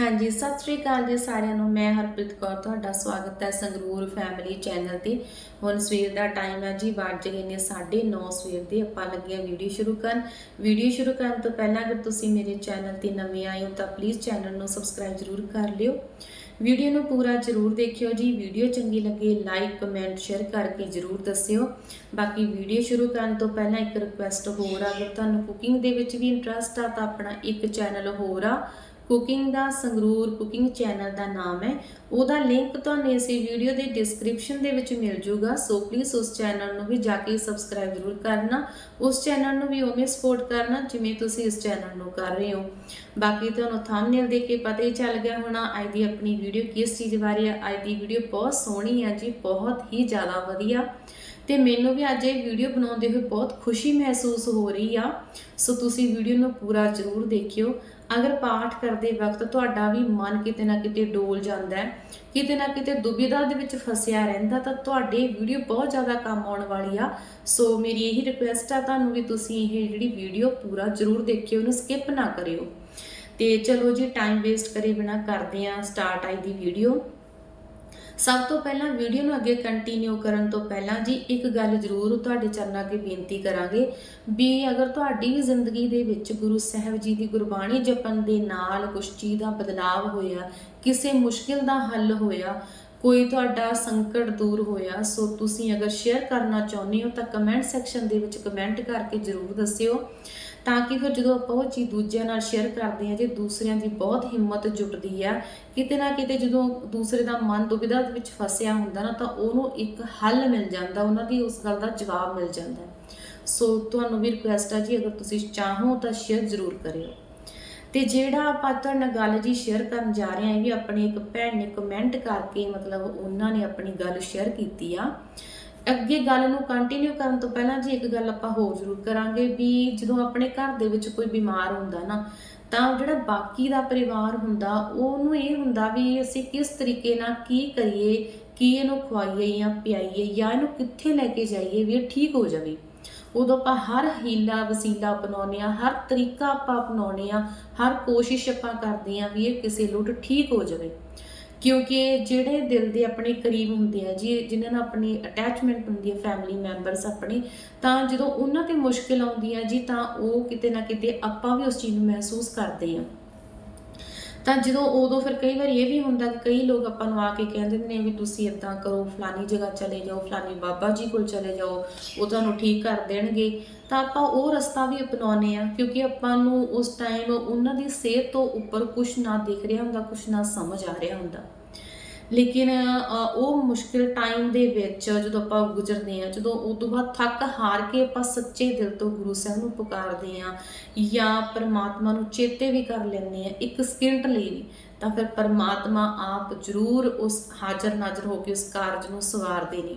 ਹਾਂਜੀ, ਸਤਿ ਸ੍ਰੀ ਅਕਾਲ ਜੀ ਸਾਰਿਆਂ ਨੂੰ। ਮੈਂ ਹਰਪ੍ਰੀਤ ਕੌਰ, ਤੁਹਾਡਾ ਸਵਾਗਤ ਹੈ ਸੰਗਰੂਰ ਫੈਮਿਲੀ ਚੈਨਲ ਤੇ। ਹੁਣ ਸਵੇਰ ਦਾ ਟਾਈਮ ਹੈ ਜੀ, ਵੱਜ ਗਏ ਨੇ 9:30 ਸਵੇਰ ਦੇ। ਆਪਾਂ ਲੱਗੇ ਹਾਂ ਵੀਡੀਓ ਸ਼ੁਰੂ ਕਰਨ। ਵੀਡੀਓ ਸ਼ੁਰੂ ਕਰਨ ਤੋਂ ਪਹਿਲਾਂ ਅਗਰ ਤੁਸੀਂ ਮੇਰੇ ਚੈਨਲ ਤੇ ਨਵੇਂ ਆਏ ਹੋ, ਤਾਂ ਪਲੀਜ਼ ਚੈਨਲ ਨੂੰ ਸਬਸਕ੍ਰਾਈਬ ਜ਼ਰੂਰ ਕਰ ਲਿਓ। ਵੀਡੀਓ ਨੂੰ ਪੂਰਾ ਜ਼ਰੂਰ ਦੇਖਿਓ ਜੀ। ਵੀਡੀਓ ਚੰਗੀ ਲੱਗੇ ਲਾਈਕ ਕਮੈਂਟ ਸ਼ੇਅਰ ਕਰਕੇ ਜ਼ਰੂਰ ਦੱਸਿਓ। ਬਾਕੀ ਵੀਡੀਓ ਸ਼ੁਰੂ ਕਰਨ ਤੋਂ ਪਹਿਲਾਂ ਇੱਕ ਰਿਕੁਐਸਟ ਹੋਰ ਆ। ਅਗਰ ਤੁਹਾਨੂੰ ਕੁਕਿੰਗ ਦੇ ਵਿੱਚ ਵੀ ਇੰਟਰਸਟ ਆ, ਤਾਂ ਆਪਣਾ ਇੱਕ ਚੈਨਲ ਹੋਰ ਆ। ਕੁਕਿੰਗ ਦਾ ਸੰਗਰੂਰ ਕੁਕਿੰਗ ਚੈਨਲ ਦਾ ਨਾਮ ਹੈ। ਉਹਦਾ ਲਿੰਕ ਤੁਹਾਨੂੰ ਇਸੇ ਵੀਡੀਓ ਦੇ ਡਿਸਕ੍ਰਿਪਸ਼ਨ ਦੇ ਵਿੱਚ ਮਿਲ ਜਾਊਗਾ ਸੋ ਪਲੀਜ਼ ਉਸ ਚੈਨਲ ਨੂੰ ਵੀ ਜਾ ਕੇ ਸਬਸਕ੍ਰਾਈਬ ਜ਼ਰੂਰ ਕਰਨਾ। ਉਸ ਚੈਨਲ ਨੂੰ ਵੀ ਉਵੇਂ ਸਪੋਰਟ ਕਰਨਾ ਜਿਵੇਂ ਤੁਸੀਂ ਇਸ ਚੈਨਲ ਨੂੰ ਕਰ ਰਹੇ ਹੋ। ਬਾਕੀ ਤੁਹਾਨੂੰ ਥੰਬਨੇਲ ਦੇਖ ਕੇ ਪਤਾ ਹੀ ਚੱਲ ਗਿਆ ਹੋਣਾ ਅੱਜ ਦੀ ਆਪਣੀ ਵੀਡੀਓ ਕਿਸ ਚੀਜ਼ ਬਾਰੇ ਹੈ ਅੱਜ ਦੀ ਵੀਡੀਓ ਬਹੁਤ ਸੋਹਣੀ ਹੈ ਜੀ, ਬਹੁਤ ਹੀ ਜ਼ਿਆਦਾ ਵਧੀਆ। ਤੇ ਮੈਨੂੰ ਵੀ ਅੱਜ ਇਹ ਵੀਡੀਓ ਬਣਾਉਂਦੇ ਹੋਏ ਬਹੁਤ ਖੁਸ਼ੀ ਮਹਿਸੂਸ ਹੋ ਰਹੀ ਆ। ਸੋ ਤੁਸੀਂ ਵੀਡੀਓ ਨੂੰ ਪੂਰਾ ਜ਼ਰੂਰ ਦੇਖਿਓ। ਅਗਰ ਪਾਠ ਕਰਦੇ ਵਕਤ ਤੁਹਾਡਾ ਵੀ ਮਨ ਕਿਤੇ ਨਾ ਕਿਤੇ ਡੋਲ ਜਾਂਦਾ ਹੈ, ਕਿਤੇ ਨਾ ਕਿਤੇ ਦੁਬਿਧਾ ਦੇ ਵਿੱਚ ਫਸਿਆ ਰਹਿੰਦਾ, ਤਾਂ ਤੁਹਾਡੇ ਵੀਡੀਓ ਬਹੁਤ ਜ਼ਿਆਦਾ ਕੰਮ ਆਉਣ ਵਾਲੀ ਆ। ਸੋ ਮੇਰੀ ਇਹੀ ਰਿਕੁਐਸਟ ਆ, ਤੁਹਾਨੂੰ ਵੀ ਤੁਸੀਂ ਇਹ ਜਿਹੜੀ ਵੀਡੀਓ ਪੂਰਾ ਜ਼ਰੂਰ ਦੇਖਿਓ, ਉਹਨੂੰ ਸਕਿਪ ਨਾ ਕਰਿਓ। ਤੇ ਚਲੋ ਜੀ ਟਾਈਮ ਵੇਸਟ ਕਰੇ ਬਿਨਾ ਕਰਦੇ ਆ ਸਟਾਰਟ ਆਈ ਦੀ ਵੀਡੀਓ ਸਭ ਤੋਂ ਪਹਿਲਾਂ ਵੀਡੀਓ ਨੂੰ ਅੱਗੇ ਕੰਟੀਨਿਊ ਕਰਨ ਤੋਂ ਪਹਿਲਾਂ ਜੀ ਇੱਕ ਗੱਲ ਜ਼ਰੂਰ ਤੁਹਾਡੇ ਚਰਨਾਂ ਅੱਗੇ ਬੇਨਤੀ ਕਰਾਂਗੇ ਵੀ ਅਗਰ ਤੁਹਾਡੀ ਵੀ ਜ਼ਿੰਦਗੀ ਦੇ ਵਿੱਚ ਗੁਰੂ ਸਾਹਿਬ ਜੀ ਦੀ ਗੁਰਬਾਣੀ ਜਪਣ ਦੇ ਨਾਲ ਕੁਝ ਚੀਜ਼ ਦਾ ਬਦਲਾਵ ਹੋਇਆ, ਕਿਸੇ ਮੁਸ਼ਕਿਲ ਦਾ ਹੱਲ ਹੋਇਆ, ਕੋਈ ਤੁਹਾਡਾ ਸੰਕਟ ਦੂਰ ਹੋਇਆ, ਸੋ ਤੁਸੀਂ ਅਗਰ ਸ਼ੇਅਰ ਕਰਨਾ ਚਾਹੁੰਦੇ ਹੋ ਤਾਂ ਕਮੈਂਟ ਸੈਕਸ਼ਨ ਦੇ ਵਿੱਚ ਕਮੈਂਟ ਕਰਕੇ ਜ਼ਰੂਰ ਦੱਸਿਓ। ਤਾਂ ਕਿ ਫਿਰ ਜਦੋਂ ਆਪਾਂ ਉਹ ਚੀਜ਼ ਦੂਜਿਆਂ ਨਾਲ ਸ਼ੇਅਰ ਕਰਦੇ ਹਾਂ, ਜੇ ਦੂਸਰਿਆਂ ਦੀ ਬਹੁਤ ਹਿੰਮਤ ਜੁਟਦੀ ਆ, ਕਿਤੇ ਨਾ ਕਿਤੇ ਜਦੋਂ ਦੂਸਰੇ ਦਾ ਮਨ ਦੁਬਿਧਾ ਵਿੱਚ ਫਸਿਆ ਹੁੰਦਾ ਨਾ, ਤਾਂ ਉਹਨੂੰ ਇੱਕ ਹੱਲ ਮਿਲ ਜਾਂਦਾ, ਉਹਨਾਂ ਦੀ ਉਸ ਗੱਲ ਦਾ ਜਵਾਬ ਮਿਲ ਜਾਂਦਾ। ਸੋ ਤੁਹਾਨੂੰ ਵੀ ਰਿਕੁਐਸਟ ਆ ਜੀ, ਅਗਰ ਤੁਸੀਂ ਚਾਹੋ ਤਾਂ ਸ਼ੇਅਰ ਜ਼ਰੂਰ ਕਰਿਓ। ਤੇ ਜਿਹੜਾ ਆਪਾਂ ਤੁਹਾਡੇ ਨਾਲ ਗੱਲ ਜੀ ਸ਼ੇਅਰ ਕਰਨ ਜਾ ਰਹੇ ਹਾਂ, ਇਹ ਵੀ ਆਪਣੀ ਇੱਕ ਭੈਣ ਨੇ ਕਮੈਂਟ ਕਰਕੇ ਮਤਲਬ ਉਹਨਾਂ ਨੇ ਆਪਣੀ ਗੱਲ ਸ਼ੇਅਰ ਕੀਤੀ ਆ। ਅੱਗੇ ਗੱਲ ਨੂੰ ਕੰਟੀਨਿਊ ਕਰਨ ਤੋਂ ਪਹਿਲਾਂ ਜੀ ਇੱਕ ਗੱਲ ਆਪਾਂ ਹੋਰ ਜ਼ਰੂਰ ਕਰਾਂਗੇ ਵੀ ਜਦੋਂ ਆਪਣੇ ਘਰ ਦੇ ਵਿੱਚ ਕੋਈ ਬਿਮਾਰ ਹੁੰਦਾ ਨਾ, ਤਾਂ ਜਿਹੜਾ ਬਾਕੀ ਦਾ ਪਰਿਵਾਰ ਹੁੰਦਾ, ਉਹਨੂੰ ਇਹ ਹੁੰਦਾ ਵੀ ਅਸੀਂ ਕਿਸ ਤਰੀਕੇ ਨਾਲ ਕੀ ਕਰੀਏ, ਕੀ ਇਹਨੂੰ ਖਵਾਈਏ ਜਾਂ ਪਿਆਈਏ ਜਾਂ ਇਹਨੂੰ ਕਿੱਥੇ ਲੈ ਕੇ ਜਾਈਏ ਵੀ ਇਹ ਠੀਕ ਹੋ ਜਾਵੇ। ਉਦੋਂ ਆਪਾਂ ਹਰ ਹੀਲਾ ਵਸੀਲਾ ਅਪਣਾਉਂਦੇ ਆ ਹਰ ਤਰੀਕਾ ਆਪਾਂ ਅਪਣਾਉਂਦੇ ਆ ਹਰ ਕੋਸ਼ਿਸ਼ ਆਪਾਂ ਕਰਦੇ ਆ ਵੀ ਇਹ ਕਿਸੇ ਲੁੱਟ ਠੀਕ ਹੋ ਜਾਵੇ। ਕਿਉਂਕਿ ਜਿਹੜੇ ਦਿਲ ਦੇ ਆਪਣੇ ਕਰੀਬ ਹੁੰਦੇ ਆ ਜੀ, ਜਿਨ੍ਹਾਂ ਨਾਲ ਆਪਣੀ ਅਟੈਚਮੈਂਟ ਹੁੰਦੀ ਹੈ ਫੈਮਿਲੀ ਮੈਂਬਰਸ ਆਪਣੇ, ਤਾਂ ਜਦੋਂ ਉਹਨਾਂ ਤੇ ਮੁਸ਼ਕਿਲ ਆਉਂਦੀ ਆ ਜੀ, ਤਾਂ ਉਹ ਕਿਤੇ ਨਾ ਕਿਤੇ ਆਪਾਂ ਵੀ ਉਸ ਚੀਜ਼ ਨੂੰ ਮਹਿਸੂਸ ਕਰਦੇ ਆ। ਤਾਂ ਜਦੋਂ ਉਦੋਂ ਫਿਰ ਕਈ ਵਾਰੀ ਇਹ ਵੀ ਹੁੰਦਾ ਕਿ ਕਈ ਲੋਕ ਆਪਾਂ ਨੂੰ ਆ ਕੇ ਕਹਿੰਦੇ ਨੇ ਵੀ ਤੁਸੀਂ ਇਦਾਂ ਕਰੋ ਫਲਾਨੀ ਜਗ੍ਹਾ ਚਲੇ ਜਾਓ ਫਲਾਨੀ ਬਾਬਾ ਜੀ ਕੋਲ ਚਲੇ ਜਾਓ, ਉਹ ਤੁਹਾਨੂੰ ਠੀਕ ਕਰ ਦੇਣਗੇ। ਤਾਂ ਆਪਾਂ ਉਹ ਰਸਤਾ ਵੀ ਅਪਣਾਉਨੇ ਆ ਕਿਉਂਕਿ ਆਪਾਂ ਨੂੰ ਉਸ ਟਾਈਮ ਉਹਨਾਂ ਦੀ ਸਿਹਤ ਤੋਂ ਉੱਪਰ ਕੁਝ ਨਾ ਦਿਖ ਰਿਹਾ ਹੁੰਦਾ ਕੁਝ ਨਾ ਸਮਝ ਆ ਰਿਹਾ ਹੁੰਦਾ। ਲੇਕਿਨ ਉਹ ਮੁਸ਼ਕਿਲ ਟਾਈਮ ਦੇ ਵਿੱਚ ਜਦੋਂ ਆਪਾਂ ਗੁਜ਼ਰਦੇ ਆ ਜਦੋਂ ਉਸ ਤੋਂ ਬਾਅਦ ਥੱਕ ਹਾਰ ਕੇ ਆਪਾਂ ਸੱਚੇ ਦਿਲ ਤੋਂ ਗੁਰੂ ਸਾਹਿਬ ਨੂੰ ਪੁਕਾਰਦੇ ਆ ਜਾਂ ਪਰਮਾਤਮਾ ਨੂੰ ਚੇਤੇ ਵੀ ਕਰ ਲੈਂਦੇ ਆ ਇੱਕ ਸਕਿੰਟ ਲਈ ਵੀ, ਤਾਂ ਫਿਰ ਪਰਮਾਤਮਾ ਆਪ ਜ਼ਰੂਰ ਉਸ ਹਾਜ਼ਰ ਨਾਜ਼ਰ ਹੋ ਕੇ ਉਸ ਕਾਰਜ ਨੂੰ ਸਵਾਰਦੇ ਨੇ।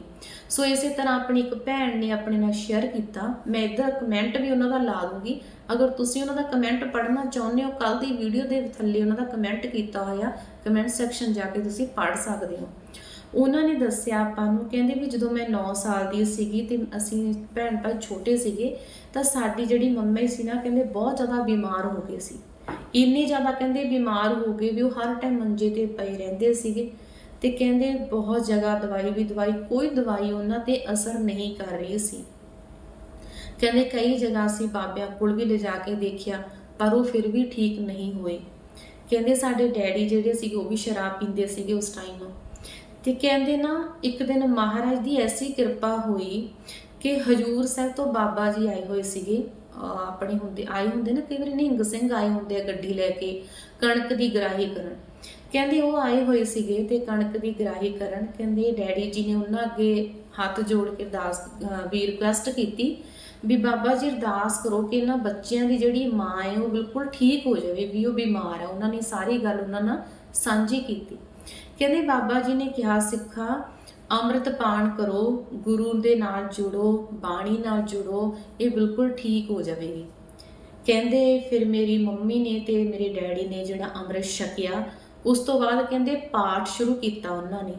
ਸੋ ਇਸੇ ਤਰ੍ਹਾਂ ਆਪਣੀ ਇੱਕ ਭੈਣ ਨੇ ਆਪਣੇ ਨਾਲ ਸ਼ੇਅਰ ਕੀਤਾ। ਮੈਂ ਇੱਧਰ ਕਮੈਂਟ ਵੀ ਉਹਨਾਂ ਦਾ ਲਾ ਦੂੰਗੀ। ਅਗਰ ਤੁਸੀਂ ਉਹਨਾਂ ਦਾ ਕਮੈਂਟ ਪੜ੍ਹਨਾ ਚਾਹੁੰਦੇ ਹੋ ਕੱਲ ਦੀ ਵੀਡੀਓ ਦੇ ਥੱਲੇ ਉਹਨਾਂ ਦਾ ਕਮੈਂਟ ਕੀਤਾ ਹੋਇਆ ਕਮੈਂਟ ਸੈਕਸ਼ਨ ਜਾ ਕੇ ਤੁਸੀਂ ਪੜ੍ਹ ਸਕਦੇ ਹੋ। ਉਹਨਾਂ ਨੇ ਦੱਸਿਆ ਆਪਾਂ ਨੂੰ, ਕਹਿੰਦੇ ਵੀ ਜਦੋਂ ਮੈਂ 9 ਸਾਲ ਦੀ ਸੀਗੀ ਤੇ ਅਸੀਂ ਭੈਣ ਭਾਈ ਛੋਟੇ ਸੀਗੇ, ਤਾਂ ਸਾਡੀ ਜਿਹੜੀ ਮੰਮੀ ਸੀ ਨਾ, ਕਹਿੰਦੇ ਬਹੁਤ ਜ਼ਿਆਦਾ ਬਿਮਾਰ ਹੋ ਗਏ ਸੀ। ਇੰਨੇ ਜ਼ਿਆਦਾ ਕਹਿੰਦੇ ਬਿਮਾਰ ਹੋ ਗਏ ਵੀ ਉਹ ਹਰ ਟਾਈਮ ਮੰਜੇ ਤੇ ਪਏ ਰਹਿੰਦੇ ਸੀਗੇ ਤੇ ਕਹਿੰਦੇ ਬਹੁਤ ਜਗ੍ਹਾ ਦਵਾਈ ਵੀ ਦਵਾਈ, ਕੋਈ ਦਵਾਈ ਉਹਨਾਂ ਤੇ ਅਸਰ ਨਹੀਂ ਕਰ ਰਹੀ ਸੀ। ਕਹਿੰਦੇ ਕਈ ਜਗ੍ਹਾ ਅਸੀਂ ਬਾਬਿਆਂ ਕੋਲ ਵੀ ਲਿਜਾ ਕੇ ਦੇਖਿਆ, ਪਰ ਉਹ ਫਿਰ ਵੀ ਠੀਕ ਨਹੀਂ ਹੋਏ। ਕਹਿੰਦੇ ਸਾਡੇ ਡੈਡੀ ਜਿਹੜੇ ਸੀਗੇ ਉਹ ਵੀ ਸ਼ਰਾਬ ਪੀਂਦੇ ਸੀਗੇ ਉਸ ਟਾਈਮ ਤੇ ਕਹਿੰਦੇ ਨਾ, ਇੱਕ ਦਿਨ ਮਹਾਰਾਜ ਦੀ ਐਸੀ ਕਿਰਪਾ ਹੋਈ ਕਿ ਹਜੂਰ ਸਾਹਿਬ ਤੋਂ ਬਾਬਾ ਜੀ ਆਏ ਹੋਏ ਸੀਗੇ। ਆਪਣੇ ਹੁੰਦੇ, ਆਏ ਹੁੰਦੇ ਨਾ ਕਈ ਵਾਰੀ, ਨਿਹੰਗ ਸਿੰਘ ਆਏ ਹੁੰਦੇ ਆ ਗੱਡੀ ਲੈ ਕੇ ਕਣਕ ਦੀ ਗਰਾਹੀ ਕਰਨ। ਕਹਿੰਦੇ ਉਹ ਆਏ ਹੋਏ ਸੀਗੇ ਤੇ ਕਣਕ ਦੀ ਗਰਾਹੀ ਕਰਨ। ਕਹਿੰਦੇ ਡੈਡੀ ਜੀ ਨੇ ਉਹਨਾਂ ਅੱਗੇ ਹੱਥ ਜੋੜ ਕੇ ਅਰਦਾਸ ਵੀ ਰਿਕੁਐਸਟ ਕੀਤੀ ਵੀ ਬਾਬਾ ਜੀ ਅਰਦਾਸ ਕਰੋ ਕਿ ਇਹਨਾਂ ਬੱਚਿਆਂ ਦੀ ਜਿਹੜੀ ਮਾਂ ਹੈ ਉਹ ਬਿਲਕੁਲ ਠੀਕ ਹੋ ਜਾਵੇ, ਵੀ ਉਹ ਬਿਮਾਰ ਹੈ। ਉਹਨਾਂ ਨੇ ਸਾਰੀ ਗੱਲ ਉਹਨਾਂ ਨਾਲ ਸਾਂਝੀ ਕੀਤੀ। ਕਹਿੰਦੇ ਬਾਬਾ ਜੀ ਨੇ ਕਿਹਾ, ਸਿੱਖਾ, ਅੰਮ੍ਰਿਤ ਪਾਨ ਕਰੋ, ਗੁਰੂ ਦੇ ਨਾਲ ਜੁੜੋ, ਬਾਣੀ ਨਾਲ ਜੁੜੋ, ਇਹ ਬਿਲਕੁਲ ਠੀਕ ਹੋ ਜਾਵੇਗੀ। ਕਹਿੰਦੇ ਫਿਰ ਮੇਰੀ ਮੰਮੀ ਨੇ ਤੇ ਮੇਰੇ ਡੈਡੀ ਨੇ ਜਿਹੜਾ ਅੰਮ੍ਰਿਤ ਛਕਿਆ, ਉਸ ਤੋਂ ਬਾਅਦ ਕਹਿੰਦੇ ਪਾਠ ਸ਼ੁਰੂ ਕੀਤਾ ਉਹਨਾਂ ਨੇ।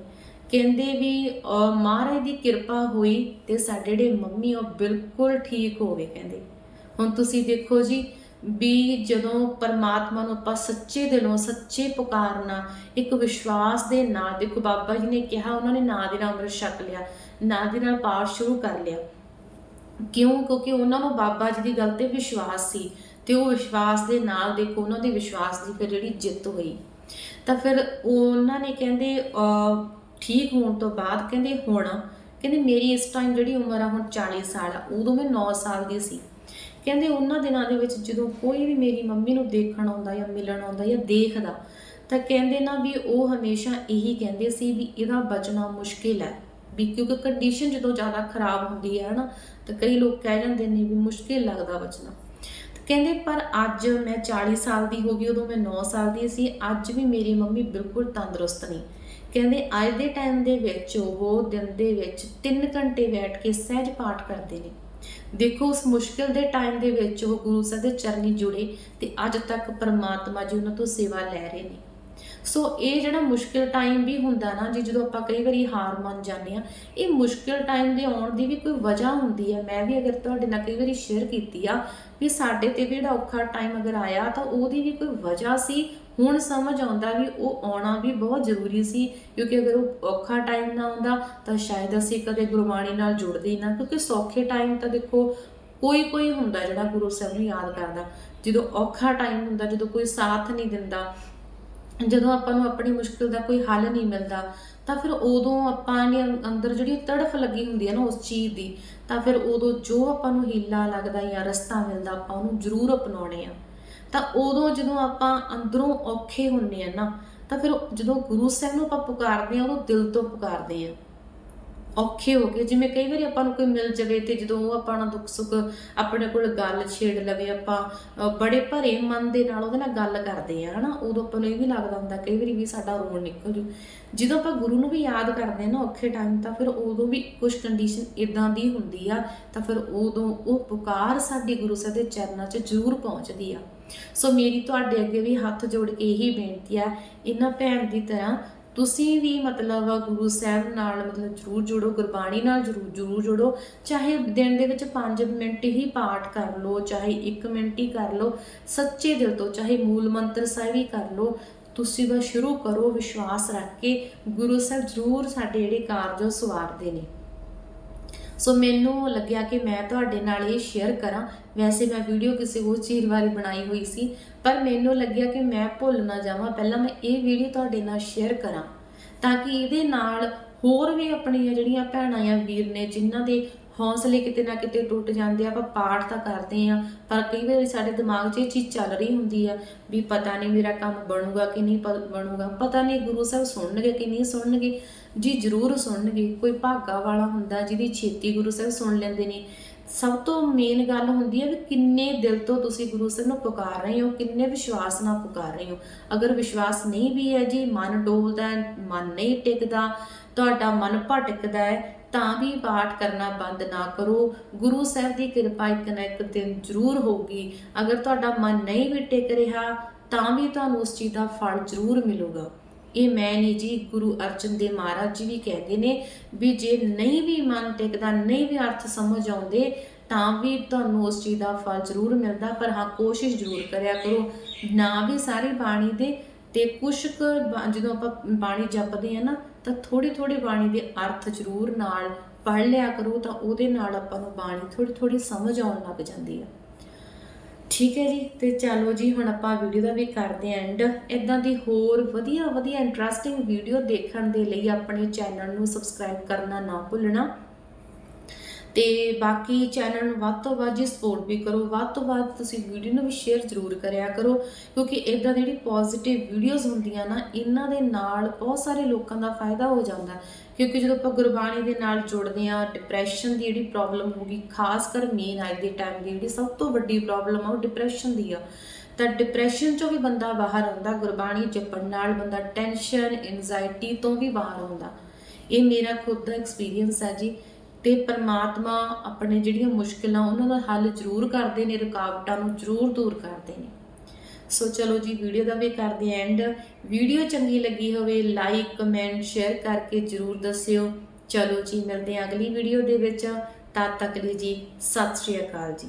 ਕਹਿੰਦੇ ਵੀ ਅਹ, ਮਹਾਰਾਜ ਦੀ ਕਿਰਪਾ ਹੋਈ ਤੇ ਸਾਡੇ ਜਿਹੜੇ ਮੰਮੀ ਉਹ ਬਿਲਕੁਲ ਠੀਕ ਹੋ ਗਏ ਕਹਿੰਦੇ। ਹੁਣ ਤੁਸੀਂ ਦੇਖੋ ਜੀ ਵੀ ਜਦੋਂ ਪਰਮਾਤਮਾ ਨੂੰ ਆਪਾਂ ਸੱਚੇ ਦਿਲੋਂ ਸੱਚੇ ਪੁਕਾਰਨਾ ਇੱਕ ਵਿਸ਼ਵਾਸ ਦੇ ਨਾਲ ਦੇਖੋ ਬਾਬਾ ਜੀ ਨੇ ਕਿਹਾ ਉਹਨਾਂ ਨੇ ਨਾਂ ਦੇ ਨਾਲ ਅੰਮ੍ਰਿਤ ਛਕ ਲਿਆ ਨਾਂ ਦੇ ਨਾਲ ਪਾਠ ਸ਼ੁਰੂ ਕਰ ਲਿਆ। ਕਿਉਂ? ਕਿਉਂਕਿ ਉਹਨਾਂ ਨੂੰ ਬਾਬਾ ਜੀ ਦੀ ਗੱਲ ਤੇ ਵਿਸ਼ਵਾਸ ਸੀ ਤੇ ਉਹ ਵਿਸ਼ਵਾਸ ਦੇ ਨਾਲ ਦੇਖੋ ਉਹਨਾਂ ਦੇ ਵਿਸ਼ਵਾਸ ਦੀ ਫਿਰ ਜਿਹੜੀ ਜਿੱਤ ਹੋਈ। ਤਾਂ ਫਿਰ ਉਹਨਾਂ ਨੇ ਕਹਿੰਦੇ ਅਹ, ਠੀਕ ਹੋਣ ਤੋਂ ਬਾਅਦ ਕਹਿੰਦੇ ਹੁਣ, ਕਹਿੰਦੇ ਮੇਰੀ ਇਸ ਟਾਈਮ ਜਿਹੜੀ ਉਮਰ ਆ ਹੁਣ 40 ਸਾਲ ਆ, ਉਦੋਂ ਮੈਂ 9 ਸਾਲ ਦੀ ਸੀ। ਕਹਿੰਦੇ ਉਹਨਾਂ ਦਿਨਾਂ ਦੇ ਵਿੱਚ ਜਦੋਂ ਕੋਈ ਵੀ ਮੇਰੀ ਮੰਮੀ ਨੂੰ ਦੇਖਣ ਆਉਂਦਾ ਜਾਂ ਮਿਲਣ ਆਉਂਦਾ ਜਾਂ ਦੇਖਦਾ, ਤਾਂ ਕਹਿੰਦੇ ਨਾ ਵੀ ਉਹ ਹਮੇਸ਼ਾ ਇਹੀ ਕਹਿੰਦੇ ਸੀ ਵੀ ਇਹਦਾ ਬਚਣਾ ਮੁਸ਼ਕਿਲ ਹੈ। ਵੀ ਕਿਉਂਕਿ ਕੰਡੀਸ਼ਨ ਜਦੋਂ ਜ਼ਿਆਦਾ ਖਰਾਬ ਹੁੰਦੀ ਹੈ ਨਾ ਤਾਂ ਕਈ ਲੋਕ ਕਹਿ ਜਾਂਦੇ ਨੇ ਵੀ ਮੁਸ਼ਕਿਲ ਲੱਗਦਾ ਬਚਣਾ। ਕਹਿੰਦੇ ਪਰ ਅੱਜ ਮੈਂ 40 ਸਾਲ ਦੀ ਹੋ ਗਈ, ਉਦੋਂ ਮੈਂ 9 ਸਾਲ ਦੀ ਸੀ, ਅੱਜ ਵੀ ਮੇਰੀ ਮੰਮੀ ਬਿਲਕੁਲ ਤੰਦਰੁਸਤ ਨਹੀਂ। ਕਹਿੰਦੇ ਅੱਜ ਦੇ ਟਾਈਮ ਦੇ ਵਿੱਚ ਉਹ ਦਿਨ ਦੇ ਵਿੱਚ 3 ਘੰਟੇ ਬੈਠ ਕੇ ਸਹਿਜ ਪਾਠ ਕਰਦੇ ਨੇ। ਦੇਖੋ, ਉਸ ਮੁਸ਼ਕਿਲ ਦੇ ਟਾਈਮ ਦੇ ਵਿੱਚ ਉਹ ਗੁਰੂ ਸਾਹਿਬ ਦੇ ਚਰਨੀ ਜੁੜੇ ਤੇ ਅੱਜ ਤੱਕ ਪਰਮਾਤਮਾ ਜੀ ਉਹਨਾਂ ਤੋਂ ਸੇਵਾ ਲੈ ਰਹੇ ਨੇ। ਸੋ ਇਹ ਜਿਹੜਾ ਮੁਸ਼ਕਿਲ ਟਾਈਮ ਵੀ ਹੁੰਦਾ ਨਾ, ਜੀ ਜਦੋਂ ਆਪਾਂ ਕਈ ਵਾਰੀ ਹਾਰ ਮੰਨ ਜਾਂਦੇ ਆ ਇਹ ਮੁਸ਼ਕਿਲ ਟਾਈਮ ਦੇ ਆਉਣ ਦੀ ਵੀ ਕੋਈ ਵਜ੍ਹਾ ਹੁੰਦੀ ਹੈ। ਮੈਂ ਵੀ ਅਗਰ ਤੁਹਾਡੇ ਨਾਲ ਕਈ ਵਾਰੀ ਸ਼ੇਅਰ ਕੀਤੀ ਆ ਵੀ ਸਾਡੇ ਤੇ ਵੀ ਜਿਹੜਾ ਔਖਾ ਟਾਈਮ ਅਗਰ ਆਇਆ, ਤਾਂ ਉਹਦੀ ਵੀ ਕੋਈ ਵਜ੍ਹਾ ਸੀ? ਹੁਣ ਸਮਝ ਆਉਂਦਾ ਵੀ ਉਹ ਆਉਣਾ ਵੀ ਬਹੁਤ ਜ਼ਰੂਰੀ ਸੀ, ਕਿਉਂਕਿ ਅਗਰ ਉਹ ਔਖਾ ਟਾਈਮ ਨਾ ਆਉਂਦਾ, ਤਾਂ ਸ਼ਾਇਦ ਅਸੀਂ ਕਦੇ ਗੁਰਬਾਣੀ ਨਾਲ ਜੁੜਦੇ ਹੀ ਨਾ। ਕਿਉਂਕਿ ਸੌਖੇ ਟਾਈਮ ਤਾਂ ਦੇਖੋ, ਕੋਈ ਕੋਈ ਹੁੰਦਾ ਜਿਹੜਾ ਗੁਰੂ ਸਾਹਿਬ ਨੂੰ ਯਾਦ ਕਰਦਾ। ਜਦੋਂ ਔਖਾ ਟਾਈਮ ਹੁੰਦਾ, ਜਦੋਂ ਕੋਈ ਸਾਥ ਨਹੀਂ ਦਿੰਦਾ ਜਦੋਂ ਆਪਾਂ ਨੂੰ ਆਪਣੀ ਮੁਸ਼ਕਿਲ ਦਾ ਕੋਈ ਹੱਲ ਨਹੀਂ ਮਿਲਦਾ, ਤਾਂ ਫਿਰ ਉਦੋਂ ਆਪਾਂ ਨੇ ਅੰਦਰ ਜਿਹੜੀ ਤੜਫ ਲੱਗੀ ਹੁੰਦੀ ਹੈ ਨਾ ਉਸ ਚੀਜ਼ ਦੀ, ਤਾਂ ਫਿਰ ਉਦੋਂ ਜੋ ਆਪਾਂ ਨੂੰ ਹੀਲਾ ਲੱਗਦਾ ਜਾਂ ਰਸਤਾ ਮਿਲਦਾ ਆਪਾਂ ਉਹਨੂੰ ਜ਼ਰੂਰ ਅਪਣਾਉਣੇ ਆ। ਤਾਂ ਉਦੋਂ ਜਦੋਂ ਆਪਾਂ ਅੰਦਰੋਂ ਔਖੇ ਹੁੰਨੇ ਆ ਨਾ, ਤਾਂ ਫਿਰ ਜਦੋਂ ਗੁਰੂ ਸਾਹਿਬ ਨੂੰ ਆਪਾਂ ਪੁਕਾਰਦੇ ਆ, ਉਦੋਂ ਦਿਲ ਤੋਂ ਪੁਕਾਰਦੇ ਆ। ਔਖੇ ਹੋ ਕੇ ਜਿਵੇਂ ਕਈ ਵਾਰੀ ਆਪਾਂ ਨੂੰ ਕੋਈ ਮਿਲ ਜਾਵੇ ਤੇ ਜਦੋਂ ਉਹ ਆਪਣਾ ਦੁੱਖ ਸੁੱਖ ਆਪਣੇ ਕੋਲ ਗੱਲ ਛੇੜ ਲਵੇ, ਆਪਾਂ ਬੜੇ ਭਰੇ ਮਨ ਦੇ ਨਾਲ ਉਹਦੇ ਨਾਲ ਗੱਲ ਕਰਦੇ ਆ ਹਨਾ? ਉਦੋਂ ਆਪਾਂ ਨੂੰ ਇਹ ਵੀ ਲੱਗਦਾ ਹੁੰਦਾ, ਕਈ ਵਾਰੀ ਵੀ ਸਾਡਾ ਰੋਣ ਨਿਕਲ ਜੂ। ਜਦੋਂ ਆਪਾਂ ਗੁਰੂ ਨੂੰ ਵੀ ਯਾਦ ਕਰਦੇ ਆ ਨਾ ਔਖੇ ਟਾਈਮ ਤਾਂ ਫਿਰ ਉਦੋਂ ਵੀ ਕੁਝ ਕੰਡੀਸ਼ਨ ਇਦਾਂ ਦੀ ਹੁੰਦੀ ਆ, ਤਾਂ ਫਿਰ ਉਦੋਂ ਉਹ ਪੁਕਾਰ ਸਾਡੀ ਗੁਰੂ ਸਾਹਿਬ ਦੇ ਚਰਨਾਂ 'ਚ ਜ਼ਰੂਰ ਪਹੁੰਚਦੀ ਆ। ਸੋ ਮੇਰੀ ਤੁਹਾਡੇ ਅੱਗੇ ਵੀ ਹੱਥ ਜੋੜ ਕੇ ਇਹੀ ਬੇਨਤੀ ਆ, ਇਹਨਾਂ ਭੈਣ ਦੀ ਤਰ੍ਹਾਂ ਤੁਸੀਂ ਵੀ ਮਤਲਬ ਗੁਰੂ ਸਾਹਿਬ ਨਾਲ ਮਤਲਬ ਜਰੂਰ ਜੁੜੋ, ਗੁਰਬਾਣੀ ਨਾਲ ਜਰੂਰ ਜਰੂਰ ਜੁੜੋ। ਚਾਹੇ ਦਿਨ ਦੇ ਵਿੱਚ 5 ਮਿੰਟ ਹੀ ਪਾਠ ਕਰ ਲਓ, ਚਾਹੇ 1 ਮਿੰਟ ਹੀ ਕਰ ਲਓ, ਸੱਚੇ ਦਿਲ ਤੋਂ ਚਾਹੇ ਮੂਲ ਮੰਤਰ ਸਾਹਿਬ ਹੀ ਕਰ ਲਓ, ਤੁਸੀਂ ਬਸ ਸ਼ੁਰੂ ਕਰੋ ਵਿਸ਼ਵਾਸ ਰੱਖ ਕੇ, ਗੁਰੂ ਸਾਹਿਬ ਜਰੂਰ ਸਾਡੇ ਜਿਹੜੇ ਕਾਰਜ ਉਹ ਸਵਾਰਦੇ ਨੇ। ਸੋ ਮੈਨੂੰ ਲੱਗਿਆ ਕਿ ਮੈਂ ਤੁਹਾਡੇ ਨਾਲ ਇਹ ਸ਼ੇਅਰ ਕਰਾਂ। ਵੈਸੇ ਮੈਂ ਵੀਡੀਓ ਕਿਸੇ ਹੋਰ ਚੀਜ਼ ਬਾਰੇ ਬਣਾਈ ਹੋਈ ਸੀ ਪਰ ਮੈਨੂੰ ਲੱਗਿਆ ਕਿ ਮੈਂ ਭੁੱਲ ਨਾ ਜਾਵਾਂ। ਪਹਿਲਾਂ ਮੈਂ ਇਹ ਵੀਡੀਓ ਤੁਹਾਡੇ ਨਾਲ ਸ਼ੇਅਰ ਕਰਾਂ ਤਾਂ ਕਿ ਇਹਦੇ ਨਾਲ ਹੋਰ ਵੀ ਆਪਣੀਆਂ ਜਿਹੜੀਆਂ ਭੈਣਾਂ ਜਾਂ ਵੀਰ ਨੇ, ਜਿਨ੍ਹਾਂ ਦੇ ਹੌਸਲੇ ਕਿਤੇ ਨਾ ਕਿਤੇ ਟੁੱਟ ਜਾਂਦੇ ਆ, ਆਪਾਂ ਪਾਠ ਤਾਂ ਕਰਦੇ ਆ, ਪਰ ਕਈ ਵਾਰੀ ਸਾਡੇ ਦਿਮਾਗ 'ਚ ਇਹ ਚੀਜ਼ ਚੱਲ ਰਹੀ ਹੁੰਦੀ ਆ ਵੀ ਪਤਾ ਨਹੀਂ ਮੇਰਾ ਕੰਮ ਬਣੂਗਾ ਕਿ ਨਹੀਂ ਬਣੂਗਾ। ਪਤਾ ਨਹੀਂ ਗੁਰੂ ਸਾਹਿਬ ਸੁਣਨਗੇ ਕਿ ਨਹੀਂ ਸੁਣਨਗੇ। ਜੀ ਜ਼ਰੂਰ ਸੁਣਨਗੇ। ਕੋਈ ਭਾਗਾ ਵਾਲਾ ਹੁੰਦਾ ਜਿਹਦੀ ਛੇਤੀ ਗੁਰੂ ਸਾਹਿਬ ਸੁਣ ਲੈਂਦੇ ਨੇ। ਸਭ ਤੋਂ ਮੇਨ ਗੱਲ ਹੁੰਦੀ ਹੈ ਵੀ ਕਿੰਨੇ ਦਿਲ ਤੋਂ ਤੁਸੀਂ ਗੁਰੂ ਸਾਹਿਬ ਨੂੰ ਪੁਕਾਰ ਰਹੇ ਹੋ, ਕਿੰਨੇ ਵਿਸ਼ਵਾਸ ਨਾਲ ਪੁਕਾਰ ਰਹੇ ਹੋ। ਅਗਰ ਵਿਸ਼ਵਾਸ ਨਹੀਂ ਵੀ ਹੈ ਜੀ, ਮਨ ਡੋਲਦਾ ਹੈ, ਮਨ ਨਹੀਂ ਟਿਕਦਾ, ਤੁਹਾਡਾ ਮਨ ਭਟਕਦਾ ਹੈ, ਤਾਂ ਵੀ ਪਾਠ ਕਰਨਾ ਬੰਦ ਨਾ ਕਰੋ। ਗੁਰੂ ਸਾਹਿਬ ਦੀ ਕਿਰਪਾ ਇੱਕ ਨਾ ਇੱਕ ਦਿਨ ਜ਼ਰੂਰ ਹੋਊਗੀ। ਅਗਰ ਤੁਹਾਡਾ ਮਨ ਨਹੀਂ ਵੀ ਟਿਕ ਰਿਹਾ, ਤਾਂ ਵੀ ਤੁਹਾਨੂੰ ਉਸ ਚੀਜ਼ ਦਾ ਫਲ ਜ਼ਰੂਰ ਮਿਲੂਗਾ। ਇਹ ਮੈਂ ਨਹੀਂ ਜੀ, ਗੁਰੂ ਅਰਜਨ ਦੇਵ ਮਹਾਰਾਜ ਜੀ ਵੀ ਕਹਿੰਦੇ ਨੇ ਵੀ ਜੇ ਨਹੀਂ ਵੀ ਮਨ ਟਿਕਦਾ, ਨਹੀਂ ਵੀ ਅਰਥ ਸਮਝ ਆਉਂਦੇ, ਤਾਂ ਵੀ ਤੁਹਾਨੂੰ ਉਸ ਚੀਜ਼ ਦਾ ਫਲ ਜ਼ਰੂਰ ਮਿਲਦਾ, ਪਰ ਹਾਂ, ਕੋਸ਼ਿਸ਼ ਜ਼ਰੂਰ ਕਰਿਆ ਕਰੋ। ਨਾ ਵੀ ਸਾਰੀ ਬਾਣੀ ਦੇ ਤੇ ਕੁਛ ਕੁ ਜਦੋਂ ਆਪਾਂ ਬਾਣੀ ਜਪਦੇ ਆ ਨਾ, ਤਾਂ ਥੋੜੀ ਥੋੜੀ ਬਾਣੀ ਦੇ ਅਰਥ ਜ਼ਰੂਰ ਨਾਲ ਪੜ੍ਹ ਲਿਆ ਕਰੋ, ਤਾਂ ਉਹਦੇ ਨਾਲ ਆਪਾਂ ਨੂੰ ਬਾਣੀ ਥੋੜੀ ਥੋੜੀ ਸਮਝ ਆਉਣ ਲੱਗ ਜਾਂਦੀ ਆ। ਠੀਕ ਹੈ ਜੀ, ਤੇ ਚਲੋ ਜੀ, ਹੁਣ ਆਪਾਂ ਵੀਡੀਓ ਦਾ ਵੀ ਕਰਦੇ ਆਂ ਐਂਡ ਇਦਾਂ ਦੀ ਹੋਰ ਵਧੀਆ ਵਧੀਆ ਇੰਟਰਸਟਿੰਗ ਵੀਡੀਓ ਦੇਖਣ ਦੇ ਲਈ ਆਪਣੇ ਚੈਨਲ ਨੂੰ ਸਬਸਕ੍ਰਾਈਬ ਕਰਨਾ ਨਾ ਭੁੱਲਣਾ। ਤੇ ਬਾਕੀ ਚੈਨਲ ਨੂੰ ਵੱਧ ਤੋਂ ਵੱਧ ਜੀ ਸਪੋਰਟ ਵੀ ਕਰੋ, ਵੱਧ ਤੋਂ ਵੱਧ ਤੁਸੀਂ ਵੀਡੀਓ ਨੂੰ ਵੀ ਸ਼ੇਅਰ ਜ਼ਰੂਰ ਕਰਿਆ ਕਰੋ, ਕਿਉਂਕਿ ਇਦਾਂ ਜਿਹੜੀ ਪੋਜ਼ਿਟਿਵ ਵੀਡੀਓਜ਼ ਹੁੰਦੀਆਂ ਨਾ, ਇਹਨਾਂ ਦੇ ਨਾਲ ਬਹੁਤ ਸਾਰੇ ਲੋਕਾਂ ਦਾ ਫਾਇਦਾ ਹੋ ਜਾਂਦਾ। ਕਿਉਂਕਿ ਜਦੋਂ ਆਪਾਂ ਗੁਰਬਾਣੀ ਦੇ ਨਾਲ ਜੁੜਦੇ ਆ ਡਿਪਰੈਸ਼ਨ ਦੀ ਜਿਹੜੀ ਪ੍ਰੋਬਲਮ ਹੋਗੀ ਖਾਸ ਕਰ ਮੇਨ ਅੱਜ ਦੇ ਟਾਈਮ ਦੀ ਜਿਹੜੀ ਸਭ ਤੋਂ ਵੱਡੀ ਪ੍ਰੋਬਲਮ ਆ, ਉਹ ਡਿਪਰੈਸ਼ਨ ਦੀ ਆ। ਤਾਂ ਡਿਪਰੈਸ਼ਨ ਚੋਂ ਵੀ ਬੰਦਾ ਬਾਹਰ ਆਉਂਦਾ, ਗੁਰਬਾਣੀ ਜਪਣ ਨਾਲ ਬੰਦਾ ਟੈਨਸ਼ਨ ਐਂਜ਼ਾਇਟੀ ਤੋਂ ਵੀ ਬਾਹਰ ਆਉਂਦਾ। ਇਹ ਮੇਰਾ ਖੁਦ ਦਾ ਐਕਸਪੀਰੀਅੰਸ ਹੈ ਜੀ। ਤੇ ਪਰਮਾਤਮਾ ਆਪਣੇ ਜਿਹੜੀਆਂ ਮੁਸ਼ਕਿਲਾਂ ਉਹਨਾਂ ਦਾ ਹੱਲ ਜ਼ਰੂਰ ਕਰਦੇ ਨੇ, ਰੁਕਾਵਟਾਂ ਨੂੰ ਜ਼ਰੂਰ ਦੂਰ ਕਰਦੇ ਨੇ। ਸੋ ਚਲੋ ਜੀ, ਵੀਡੀਓ ਦਾ ਵੀ ਕਰਦੇ ਐਂਡ ਵੀਡੀਓ ਚੰਗੀ ਲੱਗੀ ਹੋਵੇ ਲਾਈਕ ਕਮੈਂਟ ਸ਼ੇਅਰ ਕਰਕੇ ਜ਼ਰੂਰ ਦੱਸਿਓ। ਚਲੋ ਜੀ, ਮਿਲਦੇ ਹਾਂ ਅਗਲੀ ਵੀਡੀਓ ਦੇ ਵਿੱਚ। ਤਦ ਤੱਕ ਲਈ ਜੀ, ਸਤਿ ਸ਼੍ਰੀ ਅਕਾਲ ਜੀ।